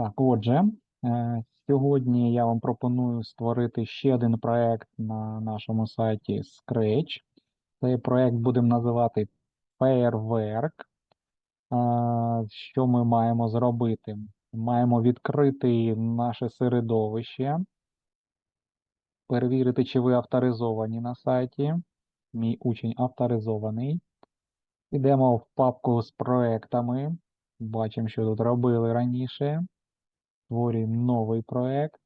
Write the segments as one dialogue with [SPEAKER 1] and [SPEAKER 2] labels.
[SPEAKER 1] Так, отже, е, сьогодні я вам пропоную створити ще один проект на нашому сайті Scratch. Цей проект будемо називати Fairwork. Е, Що ми маємо зробити? Маємо відкрити наше середовище, перевірити, чи ви авторизовані на сайті. Мій учень авторизований. Йдемо в папку з проектами. Бачимо, що тут робили раніше. Створюємо новий проект.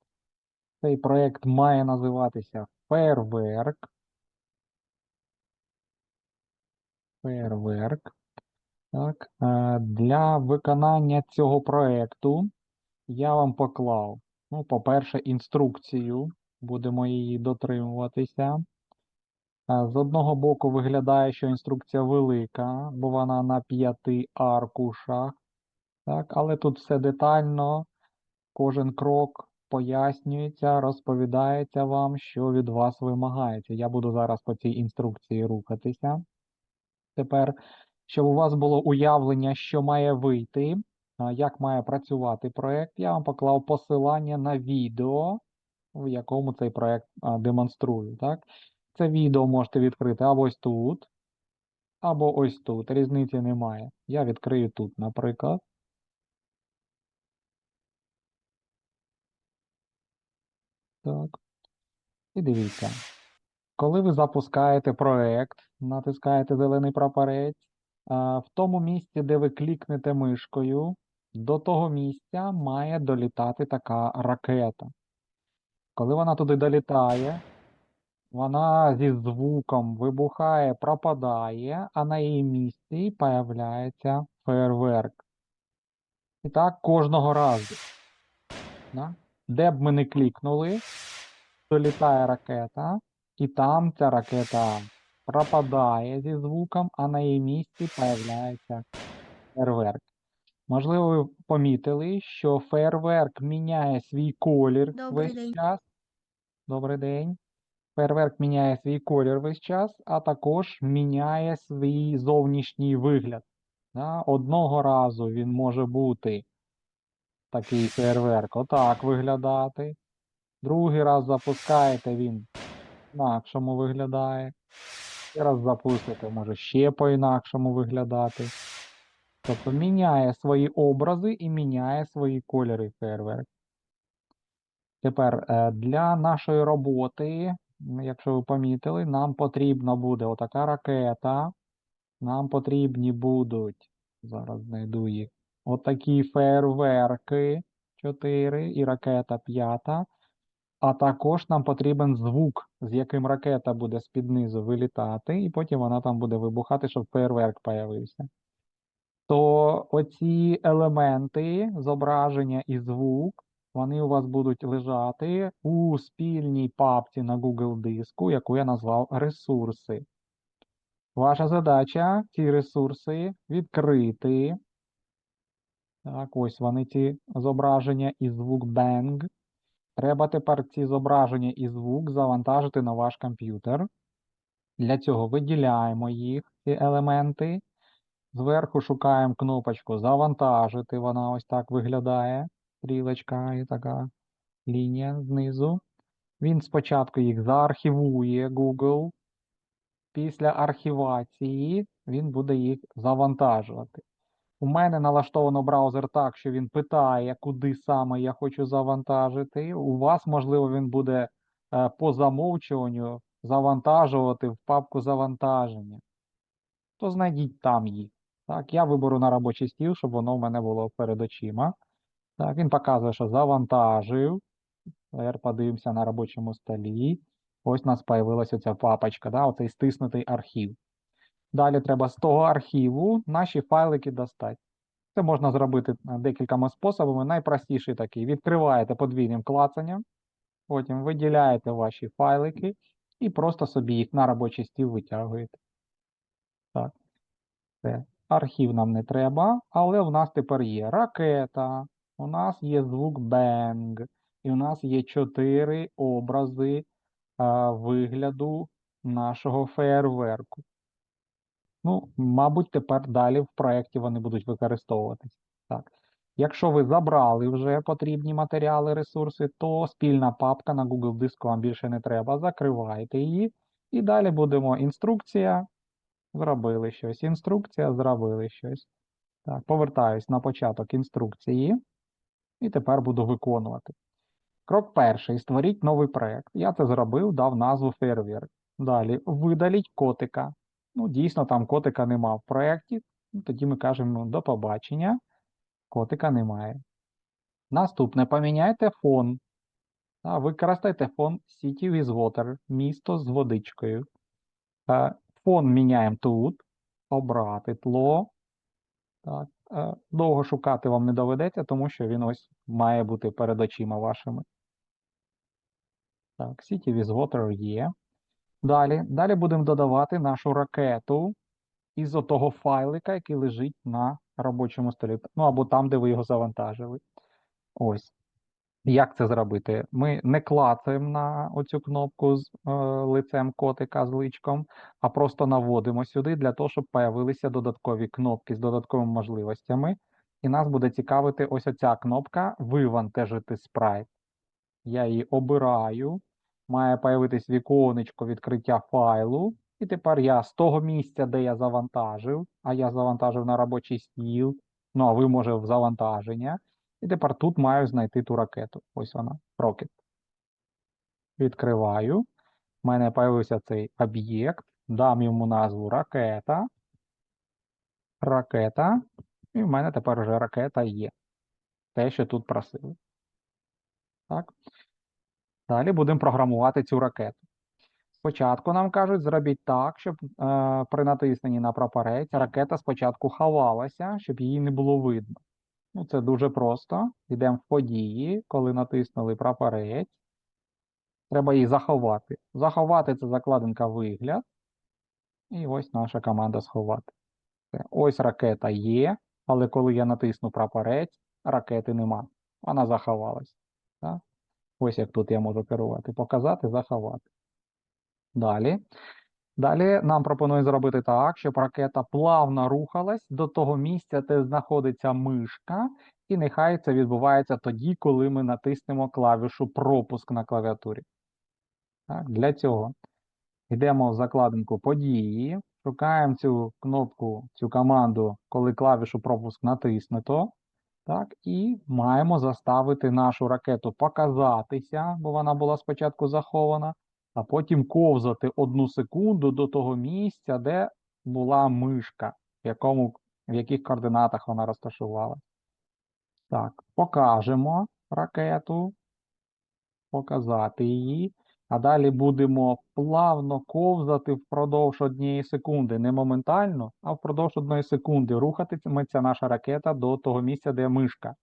[SPEAKER 1] Цей проект має називатися Fairwork. Fairwork. Так. е, Для виконання цього проекту я вам поклав, ну, по-перше, інструкцію. Будемо її дотримуватися. Е, З одного боку виглядає, що інструкція велика, бо вона на п'яти аркушах. Так, але тут все детально, кожен крок пояснюється, розповідається вам, що від вас вимагається. Я буду зараз по цій інструкції рухатися. Тепер, щоб у вас було уявлення, що має вийти, як має працювати проект, я вам поклав посилання на відео, в якому цей проект демонструю. Так? Це відео можете відкрити або ось тут, або ось тут. Різниці немає. Я відкрию тут, наприклад. Так. І дивіться. Коли ви запускаєте проект, натискаєте зелений прапорець, в тому місці, де ви клікнете мишкою, до того місця має долітати така ракета. Коли вона туди долітає, вона зі звуком вибухає, пропадає, а на її місці появляється фейерверк. І так кожного разу. Да? Де б ми не клікнули, долітає ракета, і там ця ракета пропадає зі звуком, а на її місці появляється фейерверк. Можливо, ви помітили, що фейерверк міняє свій колір
[SPEAKER 2] Добрий
[SPEAKER 1] весь
[SPEAKER 2] день.
[SPEAKER 1] час. Добрий день. Фейерверк міняє свій колір весь час, а також міняє свій зовнішній вигляд. Одного разу він може бути такий фейерверк отак виглядати. Другий раз запускаєте, він інакшому виглядає. Ще раз запустите, може ще по-інакшому виглядати. Тобто міняє свої образи і міняє свої кольори фейерверк. Тепер е, для нашої роботи, якщо ви помітили, нам потрібна буде отака ракета. Нам потрібні будуть, зараз знайду їх, отакі фейерверки 4 і ракета 5. А також нам потрібен звук, з яким ракета буде з-під низу вилітати, і потім вона там буде вибухати, щоб фейерверк появився. То оці елементи, зображення і звук, вони у вас будуть лежати у спільній папці на Google диску, яку я назвав ресурси. Ваша задача ці ресурси відкрити. Так, ось вони ці зображення і звук Bang. Треба тепер ці зображення і звук завантажити на ваш комп'ютер. Для цього виділяємо їх, ці елементи. Зверху шукаємо кнопочку Завантажити. Вона ось так виглядає. Стрілочка і така лінія знизу. Він спочатку їх заархівує Google. Після архівації він буде їх завантажувати. У мене налаштовано браузер так, що він питає, куди саме я хочу завантажити. У вас, можливо, він буде е, по замовчуванню завантажувати в папку завантаження. То знайдіть там їх. Так, я виберу на робочий стіл, щоб воно в мене було перед очима. Так, він показує, що завантажив. Тепер подивимося на робочому столі. Ось у нас появилася ця папочка, да, оцей стиснутий архів. Далі треба з того архіву наші файлики достати. Це можна зробити е, декількома способами. Найпростіший такий. Відкриваєте подвійним клацанням, потім виділяєте ваші файлики і просто собі їх на робочий стіл витягуєте. Так. Все. Архів нам не треба, але в нас тепер є ракета, у нас є звук Bang, і у нас є чотири образи а, вигляду нашого фейерверку. Ну, мабуть, тепер далі в проєкті вони будуть використовуватись. Так. Якщо ви забрали вже потрібні матеріали, ресурси, то спільна папка на Google диску вам більше не треба. Закривайте її. І далі будемо інструкція. Зробили щось. Інструкція, зробили щось. Так, повертаюсь на початок інструкції. І тепер буду виконувати. Крок перший. Створіть новий проект. Я це зробив, дав назву Fairwork. Далі видаліть котика. Ну, дійсно, там котика нема в проєкті. Ну, тоді ми кажемо до побачення. Котика немає. Наступне. Поміняйте фон. Та, використайте фон City with Water. Місто з водичкою. Фон міняємо тут. Обрати тло. Так. е, Довго шукати вам не доведеться, тому що він ось має бути перед очима вашими. Так, City with Water є. Далі, далі будемо додавати нашу ракету із того файлика, який лежить на робочому столі. Ну або там, де ви його завантажили. Ось. Як це зробити? Ми не клацаємо на оцю кнопку з е, лицем котика з личком, а просто наводимо сюди для того, щоб появилися додаткові кнопки з додатковими можливостями. І нас буде цікавити ось оця кнопка Вивантажити спрайт. Я її обираю. Має появитись віконечко відкриття файлу. І тепер я з того місця, де я завантажив, а я завантажив на робочий стіл, ну а ви, може, в завантаження. І тепер тут маю знайти ту ракету. Ось вона, Rocket. Відкриваю. У мене появився цей об'єкт. Дам йому назву ракета. Ракета. І в мене тепер вже ракета є. Те, що тут просили. Так. Далі будемо програмувати цю ракету. Спочатку нам кажуть, зробіть так, щоб е, при натисненні на прапорець ракета спочатку ховалася, щоб її не було видно. Ну, це дуже просто. Йдемо в події, коли натиснули прапорець. Треба її заховати. Заховати це закладинка вигляд. І ось наша команда сховати. Ось ракета є, але коли я натисну прапорець, ракети нема. Вона заховалась. Ось як тут я можу керувати. Показати, заховати. Далі. Далі нам пропонують зробити так, щоб ракета плавно рухалась до того місця, де знаходиться мишка, і нехай це відбувається тоді, коли ми натиснемо клавішу пропуск на клавіатурі. Так, для цього йдемо в закладинку події, шукаємо цю кнопку, цю команду, коли клавішу пропуск натиснуто. Так, і маємо заставити нашу ракету показатися, бо вона була спочатку захована, а потім ковзати одну секунду до того місця, де була мишка, в якому, в яких координатах вона розташувалася. Так, покажемо ракету, показати її, а далі будемо плавно ковзати впродовж однієї секунди, не моментально, а впродовж одної секунди рухатиметься наша ракета до того місця, де мишка.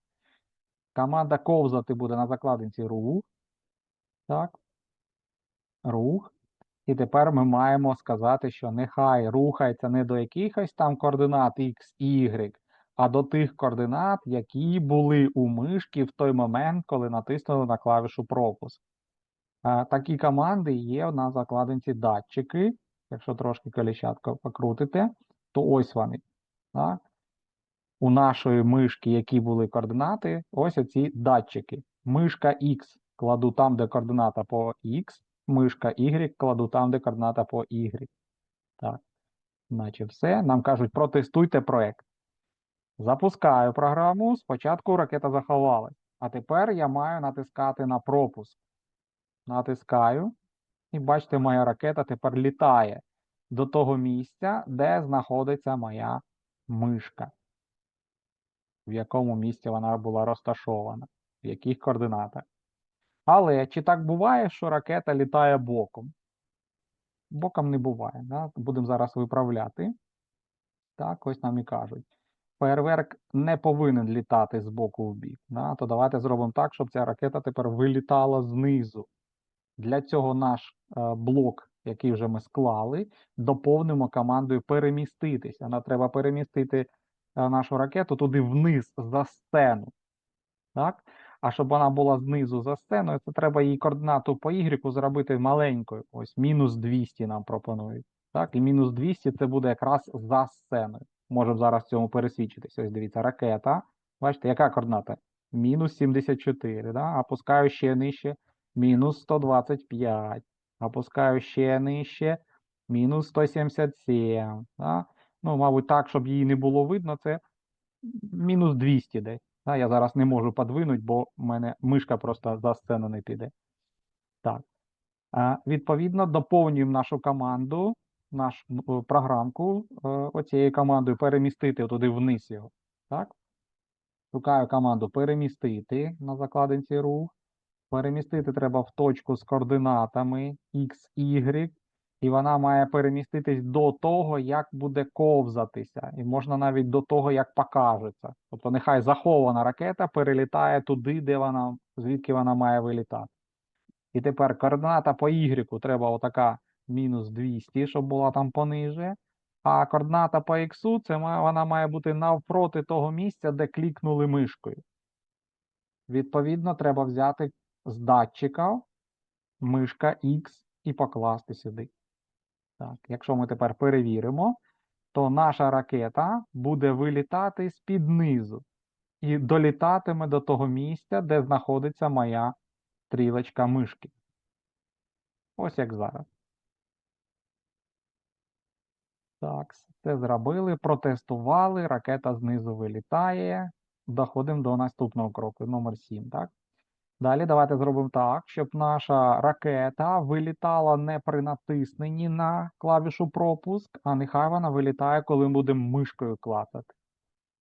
[SPEAKER 1] Команда ковзати буде на закладинці рух. Так. Рух. І тепер ми маємо сказати, що нехай рухається не до якихось там координат X, Y, а до тих координат, які були у мишки в той момент, коли натиснули на клавішу пропуск. Такі команди є на закладинці датчики. Якщо трошки коліщатко покрутите, то ось вони. Так? У нашої мишки, які були координати, ось оці датчики. Мишка X кладу там, де координата по X, мишка Y кладу там, де координата по Y. Так, наче все. Нам кажуть, протестуйте проект. Запускаю програму. Спочатку ракета заховалась. А тепер я маю натискати на пропуск. Натискаю. І бачите, моя ракета тепер літає до того місця, де знаходиться моя мишка. В якому місці вона була розташована, в яких координатах. Але чи так буває, що ракета літає боком? Боком не буває. Да? Будемо зараз виправляти. Так, ось нам і кажуть. Фейерверк не повинен літати з боку в бік. Да? То давайте зробимо так, щоб ця ракета тепер вилітала знизу. Для цього наш е, блок, який вже ми склали, доповнимо командою переміститися. Нам треба перемістити е, нашу ракету туди вниз за сцену. Так? А щоб вона була знизу за сценою, це треба її координату по Y зробити маленькою. Ось мінус 200 нам пропонують. Так? І мінус 200 це буде якраз за сценою. Можемо зараз в цьому пересвідчитися. Ось дивіться, ракета Бачите, яка координата? Мінус 74, да? Опускаю ще нижче, мінус 125. Опускаю ще нижче, мінус 177. Да? Ну, мабуть, так, щоб її не було видно, це мінус 200 десь. Да? Я зараз не можу подвинути, бо в мене мишка просто за сцену не піде. Так. А, відповідно, доповнюємо нашу команду, нашу е, програмку е, оцією командою перемістити туди вниз його. Так? Шукаю команду перемістити на закладинці рух. Перемістити треба в точку з координатами x, y, і вона має переміститись до того, як буде ковзатися. І можна навіть до того, як покажеться. Тобто нехай захована ракета перелітає туди, де вона, звідки вона має вилітати. І тепер координата по y треба отака мінус 200, щоб була там пониже. А координата по x це вона має бути навпроти того місця, де клікнули мишкою. Відповідно, треба взяти з датчика мишка X і покласти сюди. Так, якщо ми тепер перевіримо, то наша ракета буде вилітати з-під низу і долітатиме до того місця, де знаходиться моя стрілочка мишки. Ось як зараз. Так, це зробили, протестували, ракета знизу вилітає. Доходимо до наступного кроку, номер 7, так? Далі давайте зробимо так, щоб наша ракета вилітала не при натисненні на клавішу пропуск, а нехай вона вилітає, коли ми будемо мишкою клацати.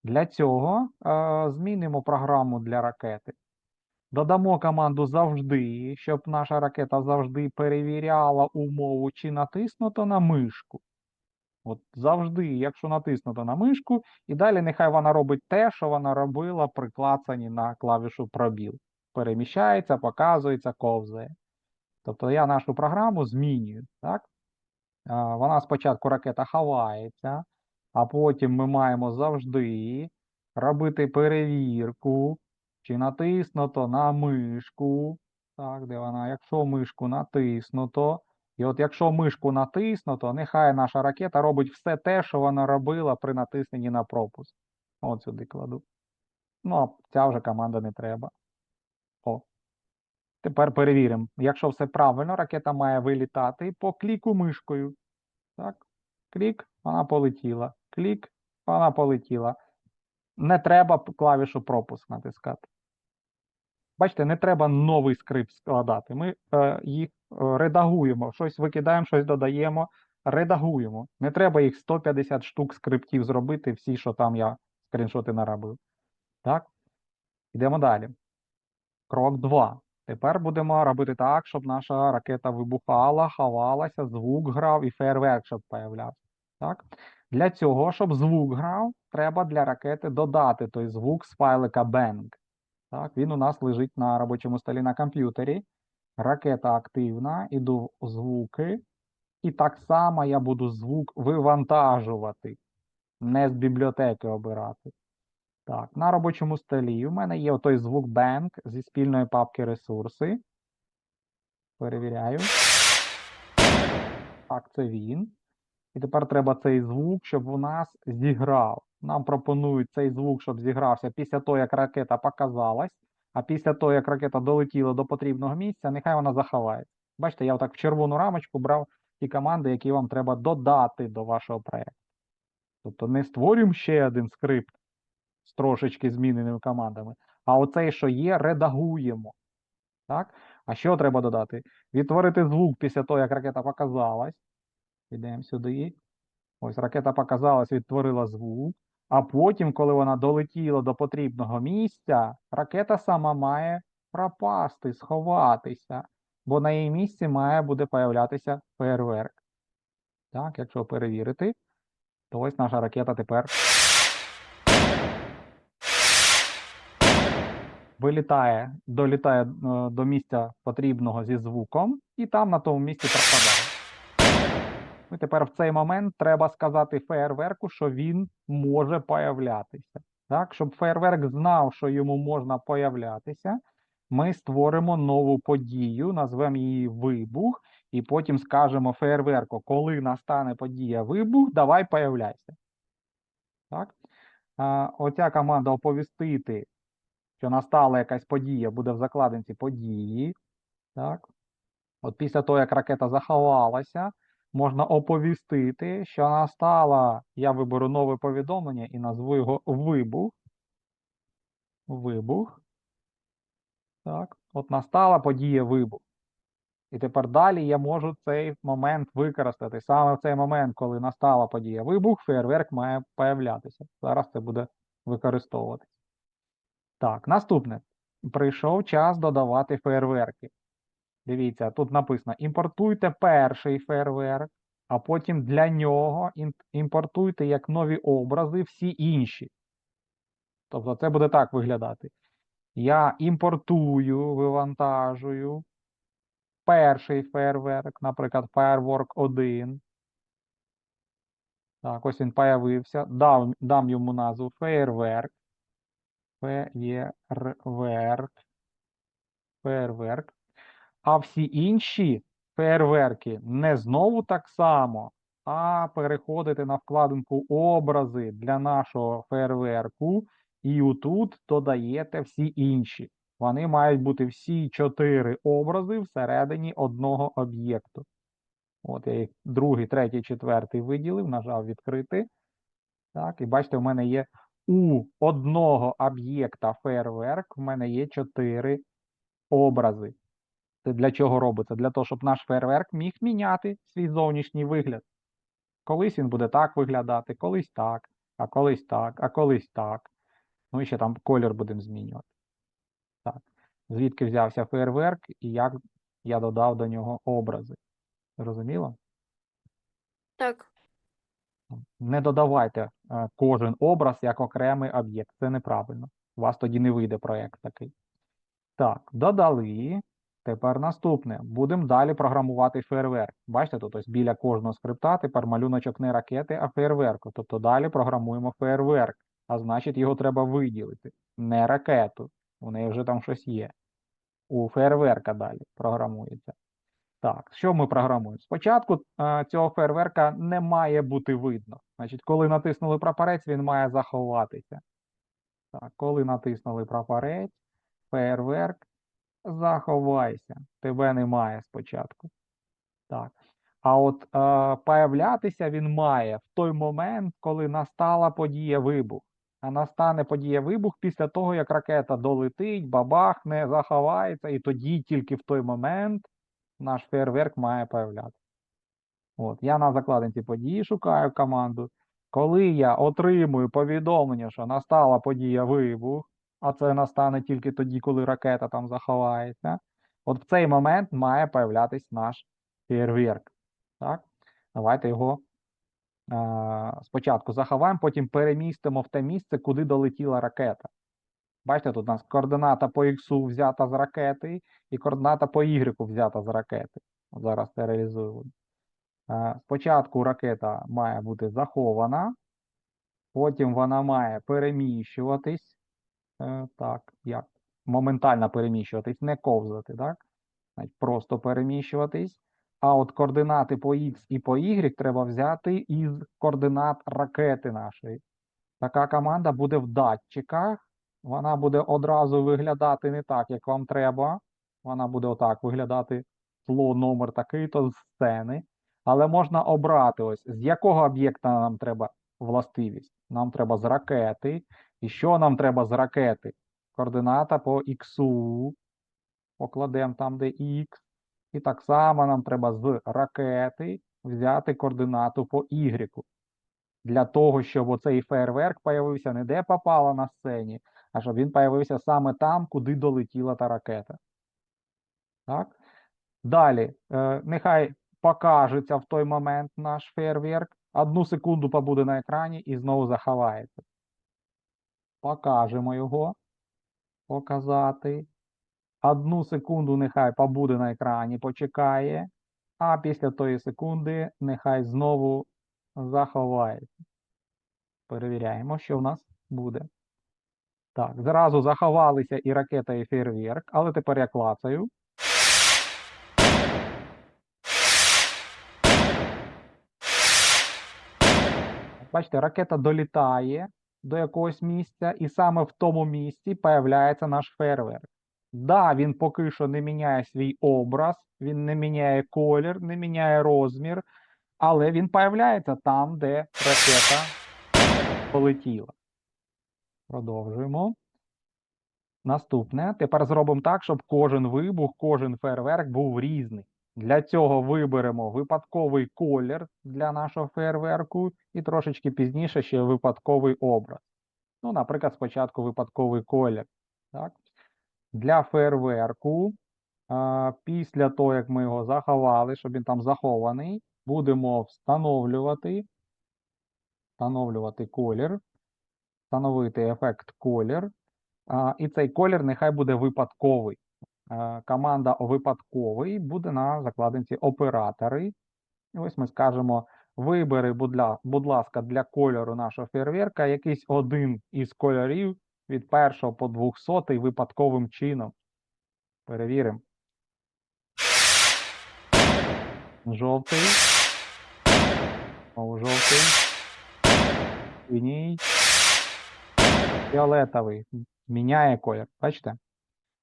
[SPEAKER 1] Для цього е, змінимо програму для ракети. Додамо команду завжди, щоб наша ракета завжди перевіряла умову, чи натиснуто на мишку. От завжди, якщо натиснуто на мишку, і далі нехай вона робить те, що вона робила при клацанні на клавішу пробіл. Переміщається, показується, ковзає. Тобто я нашу програму змінюю. Так? Вона спочатку ракета ховається, а потім ми маємо завжди робити перевірку, чи натиснуто на мишку. Так, де вона? Якщо мишку натиснуто, і от якщо мишку натиснуто, нехай наша ракета робить все те, що вона робила при натисненні на пропуск. От сюди кладу. Ну, а ця вже команда не треба. Тепер перевіримо. Якщо все правильно, ракета має вилітати по кліку мишкою. Так, клік, вона полетіла. Клік, вона полетіла. Не треба клавішу пропуск натискати. Бачите, не треба новий скрипт складати. Ми е, їх е, редагуємо, щось викидаємо, щось додаємо, редагуємо. Не треба їх 150 штук скриптів зробити, всі, що там я скріншоти наробив. Так? Йдемо далі. Крок 2. Тепер будемо робити так, щоб наша ракета вибухала, ховалася, звук грав і фейерверк, щоб появлявся. Так? Для цього, щоб звук грав, треба для ракети додати той звук з файлика Bang. Так, він у нас лежить на робочому столі на комп'ютері. Ракета активна, іду в звуки. І так само я буду звук вивантажувати, не з бібліотеки обирати. Так, на робочому столі у мене є той звук Bang зі спільної папки ресурси. Перевіряю. Так, це він. І тепер треба цей звук, щоб у нас зіграв. Нам пропонують цей звук, щоб зігрався після того, як ракета показалась, а після того, як ракета долетіла до потрібного місця, нехай вона заховається. Бачите, я отак в червону рамочку брав ті команди, які вам треба додати до вашого проєкту. Тобто не створюємо ще один скрипт з трошечки зміненими командами, а оцей, що є, редагуємо. Так? А що треба додати? Відтворити звук після того, як ракета показалась. Йдемо сюди. Ось ракета показалась, відтворила звук. А потім, коли вона долетіла до потрібного місця, ракета сама має пропасти, сховатися, бо на її місці має буде появлятися фейерверк. Так, якщо перевірити, то ось наша ракета тепер вилітає, долітає е, до місця потрібного зі звуком, і там на тому місці пропадає. Ну, тепер в цей момент треба сказати феєрверку, що він може появлятися. Так, щоб феєрверк знав, що йому можна появлятися, ми створимо нову подію, назвемо її вибух, і потім скажемо феєрверку, коли настане подія вибух, давай появляйся. Так? а, оця команда оповістити, що настала якась подія, буде в закладинці події. Так. От після того, як ракета заховалася, можна оповістити, що настала, я виберу нове повідомлення і назву його вибух. Вибух. Так. От настала подія вибух. І тепер далі я можу цей момент використати. Саме в цей момент, коли настала подія вибух, фейерверк має появлятися. Зараз це буде використовуватися. Так, наступне. Прийшов час додавати фейерверки. Дивіться, тут написано: імпортуйте перший фейерверк, а потім для нього імпортуйте як нові образи всі інші. Тобто це буде так виглядати. Я імпортую, вивантажую перший фейерверк, наприклад, Firework 1. Так, ось він появився. Дам, дам йому назву фейерверк. Феєрверк. Фейерверк. А всі інші фейерверки не знову так само, а переходите на вкладинку образи для нашого фейерверку, і отут додаєте всі інші. Вони мають бути всі чотири образи всередині одного об'єкту. От я їх другий, третій, четвертий виділив, нажав відкрити. Так, і бачите, у мене є у одного об'єкта фейерверк, у мене є чотири образи. Це для чого робиться? Для того, щоб наш фейерверк міг міняти свій зовнішній вигляд. Колись він буде так виглядати, колись так, а колись так, а колись так. Ну і ще там колір будемо змінювати. Так. Звідки взявся фейерверк і як я додав до нього образи. Зрозуміло?
[SPEAKER 2] Так.
[SPEAKER 1] Не додавайте е, кожен образ як окремий об'єкт. Це неправильно. У вас тоді не вийде проєкт такий. Так, додали. Тепер наступне. Будемо далі програмувати фейерверк. Бачите, тут ось біля кожного скрипта тепер малюночок не ракети, а фейерверку. Тобто далі програмуємо фейерверк. А значить, його треба виділити. Не ракету. У неї вже там щось є. У фейерверка далі програмується. Так, що ми програмуємо? Спочатку е, цього фейерверка не має бути видно. Значить, коли натиснули прапорець, він має заховатися. Так, коли натиснули прапорець, фейерверк, заховайся. Тебе немає спочатку. Так. А от е, появлятися він має в той момент, коли настала подія вибух. А настане подія вибух після того, як ракета долетить, бабахне, заховається, і тоді тільки в той момент наш фейерверк має появлятися. Я на закладинці події шукаю команду. Коли я отримую повідомлення, що настала подія вибух, а це настане тільки тоді, коли ракета там заховається, от в цей момент має появлятись наш фейерверк. Так? Давайте його е, спочатку заховаємо, потім перемістимо в те місце, куди долетіла ракета. Бачите, тут у нас координата по X взята з ракети, і координата по Y взята з ракети. Зараз це реалізую. Е, Спочатку ракета має бути захована, потім вона має переміщуватись. Е, Так, як? Моментально переміщуватись, не ковзати, так? Просто переміщуватись. А от координати по X і по Y треба взяти із координат ракети нашої. Така команда буде в датчиках. Вона буде одразу виглядати не так, як вам треба. Вона буде отак виглядати тло номер такий-то з сцени. Але можна обрати ось з якого об'єкта нам треба властивість. Нам треба з ракети. І що нам треба з ракети? Координата по X. Покладемо там, де X. І так само нам треба з ракети взяти координату по Y. Для того, щоб оцей фейерверк появився не де попало на сцені, а щоб він появився саме там, куди долетіла та ракета. Так? Далі, е, нехай покажеться в той момент наш фейерверк. Одну секунду побуде на екрані і знову заховається. Покажемо його. Показати. Одну секунду нехай побуде на екрані, почекає, а після тої секунди нехай знову заховається. Перевіряємо, що в нас буде. Так, зразу заховалися і ракета, і фейерверк, але тепер я клацаю. Бачите, ракета долітає, до якогось місця, і саме в тому місці появляється наш фейерверк. Да, він поки що не міняє свій образ, він не міняє колір, не міняє розмір, але він появляється там, де ракета полетіла. Продовжуємо. Наступне. Тепер зробимо так, щоб кожен вибух, кожен фейерверк був різний. Для цього виберемо випадковий колір для нашого фейерверку і трошечки пізніше ще випадковий образ. Ну, наприклад, спочатку випадковий колір. Так? Для фейерверку, після того, як ми його заховали, щоб він там захований, будемо встановлювати, встановлювати колір, встановити ефект колір. І цей колір нехай буде випадковий. Команда випадковий буде на закладинці оператори. І ось ми скажемо: вибери, будь ласка, для кольору нашого фейерверка якийсь один із кольорів від 1 по 200 випадковим чином. Перевіримо. Жовтий. Знову жовтий. Синій. Фіолетовий. Міняє колір. Бачите?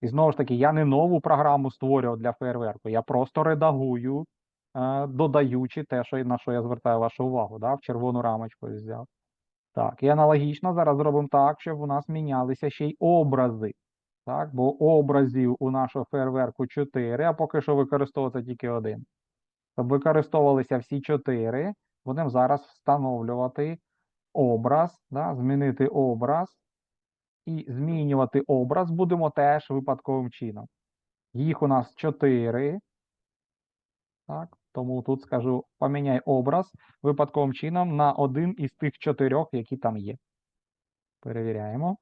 [SPEAKER 1] І знову ж таки, я не нову програму створював для фейерверку, я просто редагую, е, додаючи те, що, на що я звертаю вашу увагу, да? в червону рамочку взяв. Так, і аналогічно зараз зробимо так, щоб у нас мінялися ще й образи. Так, бо образів у нашого фейерверку 4, а поки що використовується тільки один. Щоб використовувалися всі 4, будемо зараз встановлювати образ, да? змінити образ і змінювати образ будемо теж випадковим чином. Їх у нас 4. Так, тому тут скажу: поміняй образ випадковим чином на один із тих чотирьох, які там є. Перевіряємо.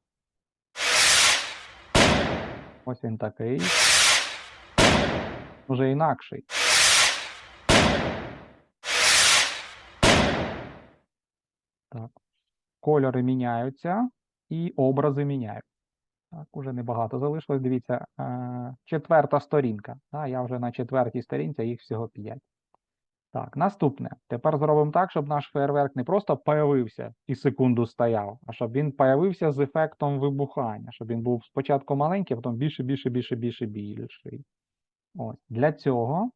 [SPEAKER 1] Ось він такий. Уже інакший. Так. Кольори міняються і образи міняються. Так, уже небагато залишилось. Дивіться, е, четверта сторінка. Да, я вже на четвертій сторінці, їх всього 5. Так, наступне. Тепер зробимо так, щоб наш фейерверк не просто появився і секунду стояв, а щоб він появився з ефектом вибухання, щоб він був спочатку маленький, а потім більше, більше, більше, більше, більший. Ось. Для цього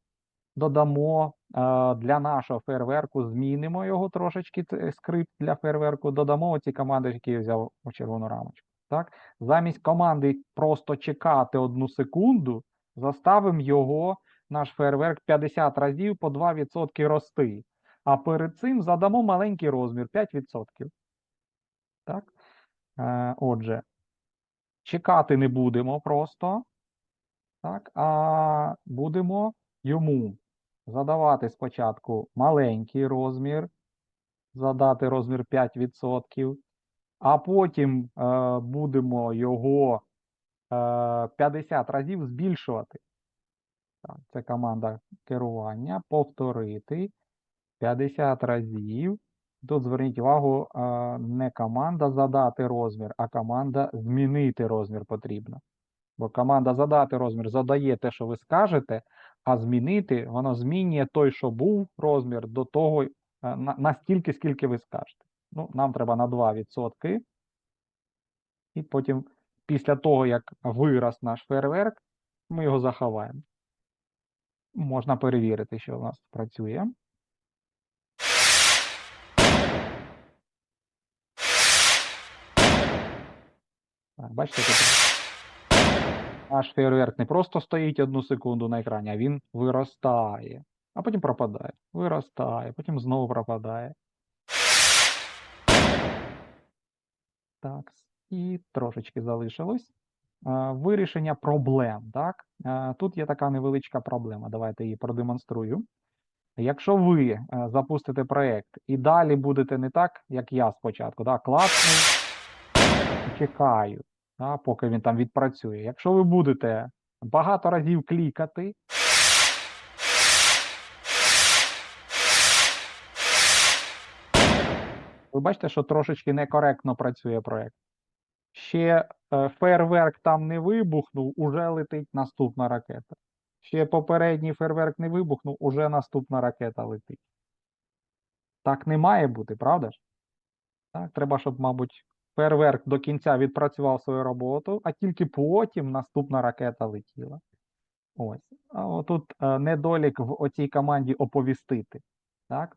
[SPEAKER 1] додамо е, для нашого фейерверку, змінимо його трошечки, скрипт для фейерверку, додамо оці команди, які я взяв у червону рамочку. Так? Замість команди просто чекати одну секунду, заставимо його, наш фейерверк, 50 разів по 2% рости. А перед цим задамо маленький розмір 5%. Так? Е, отже, чекати не будемо просто, так? а будемо йому задавати спочатку маленький розмір, задати розмір 5%, а потім е, будемо його е, 50 разів збільшувати. Так, це команда керування. Повторити 50 разів. Тут зверніть увагу, е, не команда задати розмір, а команда змінити розмір потрібно. Бо команда задати розмір задає те, що ви скажете, а змінити воно змінює той, що був розмір, до того е, на, настільки, скільки ви скажете. Ну, нам треба на 2%. І потім, після того, як вирос наш фейерверк, ми його заховаємо. Можна перевірити, що у нас працює. Бачите, тут наш фейерверк не просто стоїть одну секунду на екрані, а він виростає, а потім пропадає. Виростає, потім знову пропадає. Так, і трошечки залишилось. Вирішення проблем. Так? Тут є така невеличка проблема. Давайте її продемонструю. Якщо ви е, запустите проєкт і далі будете не так, як я спочатку, да, класний, чекаю, да, поки він там відпрацює. Якщо ви будете багато разів клікати, ви бачите, що трошечки некоректно працює проєкт. Ще е, фейерверк там не вибухнув, уже летить наступна ракета. Ще попередній фейерверк не вибухнув, уже наступна ракета летить. Так не має бути, правда ж? Так, треба, щоб, мабуть, фейерверк до кінця відпрацював свою роботу, а тільки потім наступна ракета летіла. Ось. А отут е, недолік в оцій команді оповістити. Так?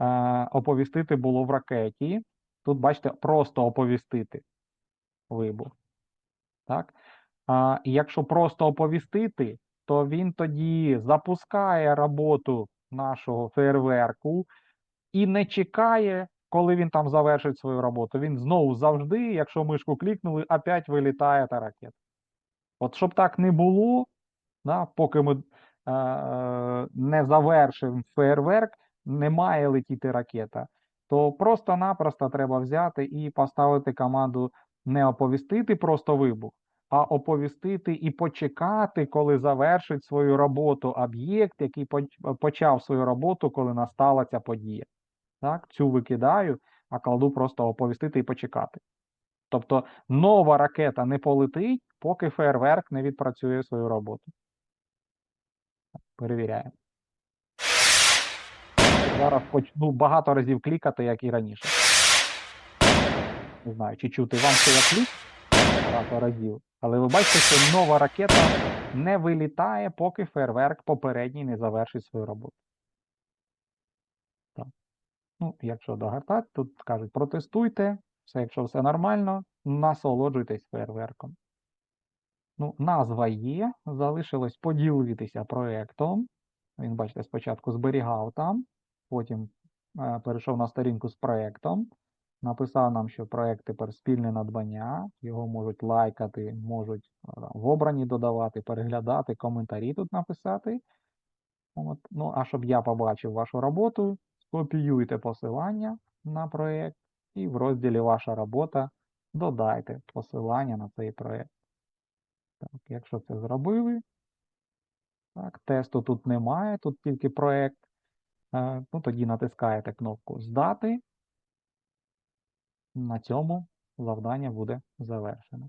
[SPEAKER 1] Е, оповістити було в ракеті. Тут, бачите, просто оповістити вибух. Так? А якщо просто оповістити, то він тоді запускає роботу нашого фейерверку і не чекає, коли він там завершить свою роботу. Він знову завжди, якщо мишку клікнули, опять вилітає та ракета. От щоб так не було, да, поки ми е, е, не завершимо фейерверк, не має летіти ракета, то просто-напросто треба взяти і поставити команду не оповістити просто вибух, а оповістити і почекати, коли завершить свою роботу об'єкт, який почав свою роботу, коли настала ця подія. Так, цю викидаю, а кладу просто оповістити і почекати. Тобто нова ракета не полетить, поки фейерверк не відпрацює свою роботу. Перевіряємо. Зараз почну багато разів клікати, як і раніше. Не знаю, чи чути вам, що я клік багато разів. Але ви бачите, що нова ракета не вилітає, поки фейерверк попередній не завершить свою роботу. Ну, якщо догортати, тут кажуть, протестуйте, все, якщо все нормально, насолоджуйтесь фейерверком. Ну, назва є, залишилось поділитися проєктом. Він, бачите, спочатку зберігав там, потім е, перейшов на сторінку з проєктом, написав нам, що проєкт тепер спільне надбання, його можуть лайкати, можуть е, в обрані додавати, переглядати, коментарі тут написати. От. Ну, а щоб я побачив вашу роботу, скопіюйте посилання на проєкт і в розділі Ваша робота додайте посилання на цей проєкт. Так, якщо це зробили, так, тесту тут немає, тут тільки проєкт. Е, Ну, тоді натискаєте кнопку Здати. На цьому завдання буде завершено.